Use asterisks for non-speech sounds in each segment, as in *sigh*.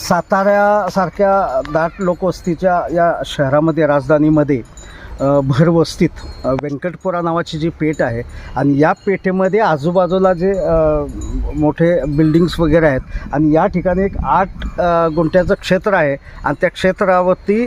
साताऱ्यासारख्या दाट लोकवस्तीच्या या शहरामध्ये राजधानीमध्ये भरवस्तीत व्यंकटपुरा नावाची जी पेठ आहे आणि या पेठेमध्ये आजूबाजूला जे मोठे बिल्डिंग्स वगैरे आहेत आणि या ठिकाणी एक आठ गुंठ्याचं क्षेत्र आहे आणि त्या क्षेत्रावरती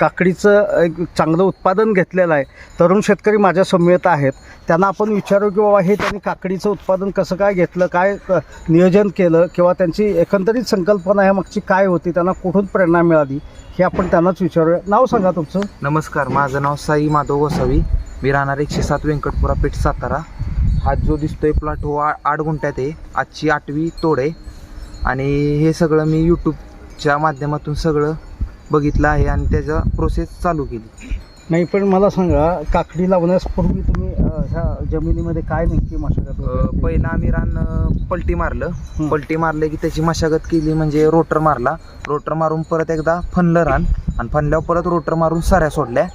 काकडीचं एक चांगलं उत्पादन घेतलेलं आहे. तरुण शेतकरी माझ्या समवेत आहेत. त्यांना आपण विचारू की बाबा हे त्यांनी काकडीचं उत्पादन कसं काय घेतलं काय क- नियोजन केलं किंवा त्यांची एकंदरीत संकल्पना ह्या मागची काय होती त्यांना कुठून प्रेरणा मिळाली? हे आपण त्यांनाच विचारूया. नाव सांगा तुमचं. नमस्कार माझं नाव साई माधव गोसावी मी राहणार एकशे सात व्यंकटपुरा पेठ सातारा. हा जो दिसतोय प्लॉट हो आ- आठ गुंठ्यात आहे. आजची आठवी तोड आहे. आणि हे सगळं मी यूट्यूबच्या माध्यमातून सगळं बघितलं आहे आणि त्याचा प्रोसेस चालू केली. नाही पण मला सांगा काकडी लावण्यापूर्वी तुम्ही अ, ह्या जमिनीमध्ये काय नेमकी मशागत वगैरे? पहिलं आम्ही रान अं, पलटी मारलं. पलटी मारलं की त्याची मशागत केली म्हणजे रोटर मारला. रोटर मारून परत एकदा फनलं रान. आणि फनल्यावर परत रोटर मारून सऱ्या सोडल्या.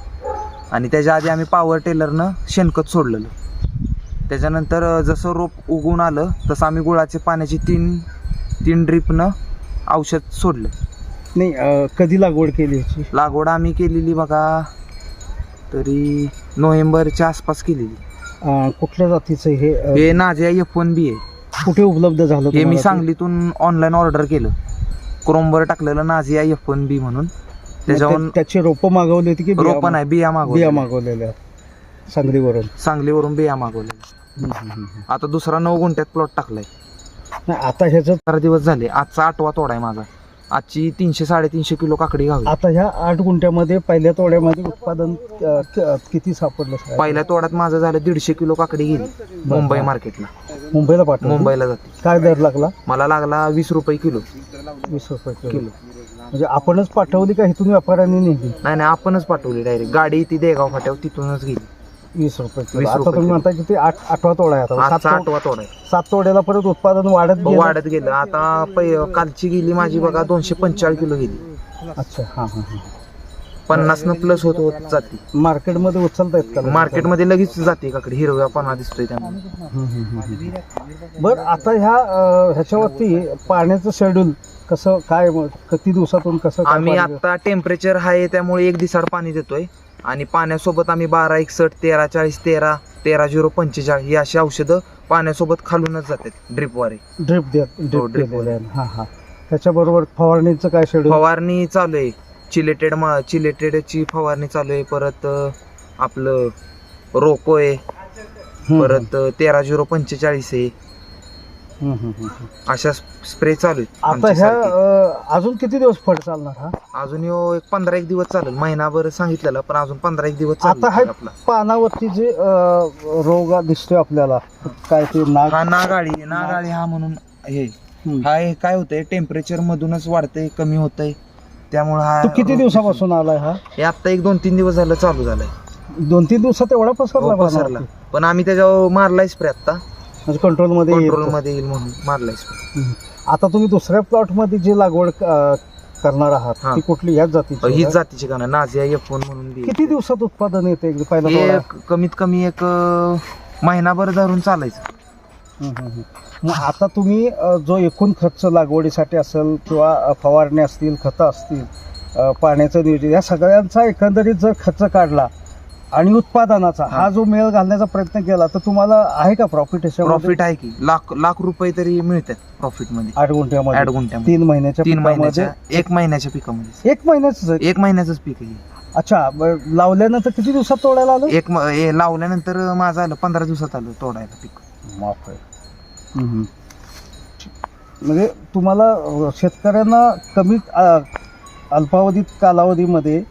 आणि त्याच्या आधी आम्ही पॉवर टेलरनं शेणखत सोडलेलं. त्याच्यानंतर अं, जसं रोप उगवून आलं तसं आम्ही गुळाचे पाण्याची तीन तीन ड्रीपनं औषध सोडलं. नाही अ, कधी लागवड केली लागवड आम्ही केलेली बघा तरी नोव्हेंबरच्या आसपास केलेली. अ, कुठल्या जातीचं हे अ, हे नाझिया एफ वन बी आहे. कुठे उपलब्ध झालं हे मी तुम्हाला ते? सांगलीतून ऑनलाईन ऑर्डर केलं. क्रोमवर टाकलेलं नाझिया एफ वन बी म्हणून. त्याच्यावरून त्या- त्याची रोपं मागवली होती की बिया रोपं नाही बिया बिया मागवल्या मागवलेल्या सांगलीवरून? सांगलीवरून बिया मागवल्या आता दुसरा नऊ गुंठ्यात प्लॉट टाकलाय. नाही आता ह्याचं चार दिवस झाले आजचा आठवा तोडा आहे माझा. आजची तीनशे साडेतीनशे किलो काकडी घावी आता ह्या आठ गुंठ्यामध्ये पहिल्या तोड्यामध्ये उत्पादन अ, क- किती सापडलं साहेब? पहिल्या तोड्यात माझं झालं दीडशे किलो काकडी गेली मुंबई मार्केटला. मुंबईला पाठवलं? मुंबईला जाते. काय दर लागला? मला लागला वीस रुपये किलो. वीस रुपये किलो. किलो. म्हणजे आपणच पाठवली का इथून व्यापाऱ्यांनी नेली? नाही नाही आपणच पाठवली डायरेक्ट. गाडी ती देगाव फाट्यावर तिथूनच गेली. वीस रुपये किलो. वीस आता रुपये तुम्ही किलो. म्हणता किती आठ आठवा तोडा आहे आता. आजचा सात तोड- आठवा तोडा आहे. सात तोड्याला परत उत्पादन वाढत गेलं? वाढत गेलं. आता पै कालची गेली माझी बघा दोनशे पंचेचाळीस किलो गेली. अच्छा हां हां हां. पन्नास न प्लस होत होत जाते. मार्केटमध्ये उचलता येत का मार्केटमध्ये लगेच जाते काकडे हिरव्यापणा दिसतोय त्यामुळे. हम्म, हम्म, हम्म. बरं आता ह्या अ, ह्याच्यावरती पाण्याचं शेड्यूल कसं काय मग किती दिवसातून कसं काय आम्ही पाणी- आता टेम्परेचर आहे त्यामुळे एक दिसाड पाणी देतोय. आणि पाण्यासोबत आम्ही बारा एकसठ तेरा चाळीस तेरा तेरा झिरो पंचेचाळीस ही अशी औषधं पाण्यासोबत खालूनच जातात ड्रिपवारे ड्रिप हो, ड्रिप drip हां हां. त्याच्याबरोबर फवारणीचं काय शेड्यूल फवारणी चालू आहे. चिलेटेड चिलेटेडची फवारणी चालू आहे. परत अं, आपलं रोको आहे. परत अं, तेरा झिरो पंचेचाळीस आहे. अशा स्प्रे चालू आहेत आता ह्या. अ, अजून किती दिवस फळ चालणार हा? अजून ह्यो एक पंधरा एक दिवस चालेल. महिनाभर सांगितलेलं पण अजून पंधरा एक दिवस आता चालेल हा आपला. पानावरती जे अ, रोग दिसतोय आपल्याला काय ते नाग हा नागाळी नागाळी हा म्हणून हे. हम्म. हा हे काय होतंय टेम्परेचर मधूनच वाढतंय कमी होतंय. त्यामुळे हा तो किती दिवसापासून आलाय हा? हे आता एक दोन तीन दिवस झालं चालू झालाय. दोन तीन दिवसात एवढा पसरला हो, पसरला? पण आम्ही त्याच्यावर मारलाय स्प्रे आता म्हणजे कंट्रोलमध्ये कंट्रोल येतो. मध्ये येईल म्हणून मारलाय. आता तुम्ही दुसऱ्या प्लॉटमध्ये जी लागवड अ, करणार आहात हा. ती कुठली ह्याच जातीची हीच आहे? जातीची गाणं नाझिया एफ वन म्हणून बी. किती दिवसात उत्पादन येते एकदा पहिला हे तोडा? कमीत कमी एक अं, महिनाभर धरून चालायचं. मग आता तुम्ही अ, जो एकूण खर्च लागवडीसाठी असेल किंवा अ, फवारणी असतील खतं असतील अ, पाण्याचं नियोजन या सगळ्यांचा एकंदरीत जर खर्च काढला आणि उत्पादनाचा हा. जो मेळ घालण्याचा प्रयत्न केला तर तुम्हाला आहे का प्रॉफिट प्रॉफिट आहे की. लाख लाख रुपये तरी मिळतात प्रॉफिटमध्ये. आठ गुंठ्यामध्ये. ऍड गुंठ्यामध्ये. तीन महिन्याच्या तीन पिकामध्ये? महिन्याच्या एक महिन्याच्या पिकामध्ये. एक महिन्याच एक महिन्याचंच पीक आहे अच्छा ब- लावल्यानंतर किती दिवसात तोडायला आलं? एक म- हे लावल्यानंतर माझं आलं पंधरा दिवसात आलं तोडायला पीक. माफ आहे हम्म. म्हणजे तुम्हाला अ, शेतकऱ्यांना कमी अ, अल्पावधीत कालावधीमध्ये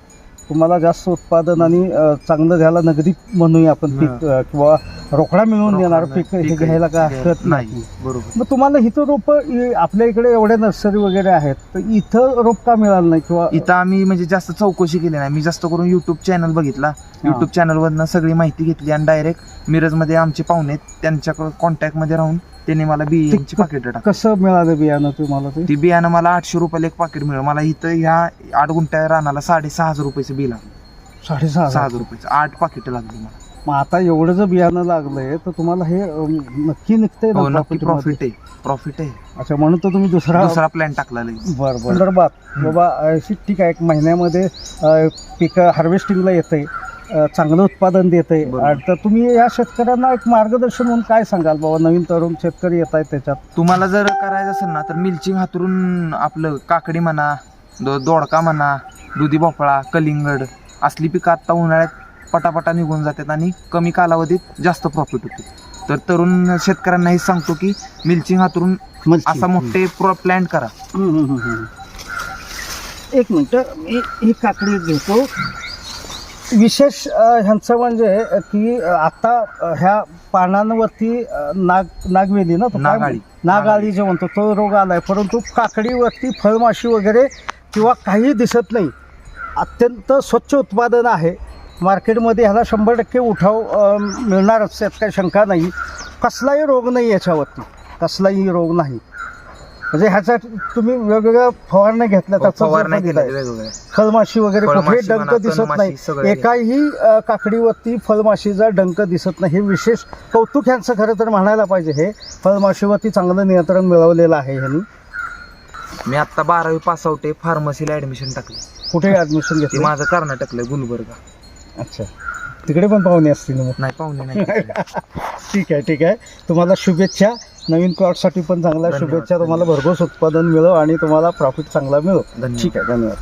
तुम्हाला जास्त उत्पादन आणि चांगलं घ्यायला नगदी म्हणूया आपण पीक किंवा रोकडा मिळवून देणार रोकडा पीक हे पीक घ्यायला काय घ्या- हरकत नाही बरोबर. मग तुम्हाला इथं रोप आपल्या इकडे एवढ्या नर्सरी वगैरे आहेत तर इथं रोप का मिळालं नाही किंवा इथं आम्ही म्हणजे जास्त चौकशी केली नाही. मी जास्त करून युट्यूब चॅनल बघितला. युट्यूब चॅनलवरनं सगळी माहिती घेतली आणि डायरेक्ट मिरजमध्ये आमचे पाहुणे आहेत, त्यांच्या कॉन्टॅक्टमध्ये राहून त्यांनी मला बियाची पाकिट टाकली. कसं मिळालं बियाणं तुम्हाला ते? ती बियाणं मला आठशे रुपयाला एक पाकिट मिळालं. मला इथं ह्या आठ गुंठ्या रानाला साडेसहा हजार रुपयाचं बिल लागलं साडेसहा सहा हजार हजार रुपयाचं. आठ पाकिट लागली मला. मग आता एवढं जर बियाणं लागलंय तर तुम्हाला हे अं, नक्की निघतंय हो ना नक्की profit मध्ये? प्रॉफिट आहे. प्रॉफिट आहे. अच्छा म्हणून तर तुम्ही दुसरा दुसरा प्लॅन टाकला लगेच बरं बरं. संदर्भात बाबा अं, ठीक आहे एक महिन्यामध्ये अं, पीक हार्वेस्टिंगला येतंय अं, चांगलं उत्पादन देतंय. बरोबर. आणि तर तुम्ही या शेतकऱ्यांना एक मार्गदर्शन म्हणून काय सांगाल बाबा? नवीन तरुण शेतकरी येत आहेत त्याच्यात. तुम्हाला जर करायचं असेल ना तर मिल्चिंग हातरून आपलं काकडी म्हणा दो- दोडका म्हणा दुधी भोपळा कलिंगड असली पिकं आत्ता उन्हाळ्यात पटापटा निघून जातात आणि कमी कालावधीत जास्त प्रॉफिट होते. तर तरुण शेतकऱ्यांना हे सांगतो की मिल्चिंग हातरून. असा मोठे प्लॅन करा. एक मिनटं मी ही काकडी घेतो. विशेष ह्यांचं म्हणजे की आता ह्या पानांवरती नाग नागवेली ना तो नागाळी. नागाळी जे म्हणतो तो रोग आलाय. परंतु काकडीवरती फळमाशी वगैरे किंवा काही दिसत नाही. अत्यंत स्वच्छ उत्पादन आहे. मार्केटमध्ये ह्याला शंभर टक्के उठाव मिळणारच यात काही शंका नाही. कसलाही रोग नाही याच्यावरती. कसलाही रोग नाही. म्हणजे ह्याच्या तुम्ही वेगवेगळ्या फवारण्या घेतल्या त्याचा फळमाशी वगैरे कुठेही डंक दिसत नाही. एकाही काकडीवरती फळमाशीचा डंक दिसत नाही. हे विशेष कौतुक यांचं खरं तर म्हणायला पाहिजे हे. फळमाशीवरती चांगलं नियंत्रण मिळवलेलं आहे ह्यांनी. मी आता बारावी पास आउट आहे फार्मसीला ऍडमिशन टाकले. कुठे ऍडमिशन ते घेतलं? माझं कर्नाटकला गुलबर्गा. अच्छा. तिकडे पण पाहुणे असतील मग? नाही पाहुणे नाही *laughs* ठीक आहे ठीक आहे. तुम्हाला शुभेच्छा. नवीन प्लॉटसाठी पण चांगल्या शुभेच्छा. तुम्हाला भरघोस उत्पादन मिळो आणि तुम्हाला प्रॉफिट चांगला मिळो धन्यवाद. ठीक आहे धन्यवाद.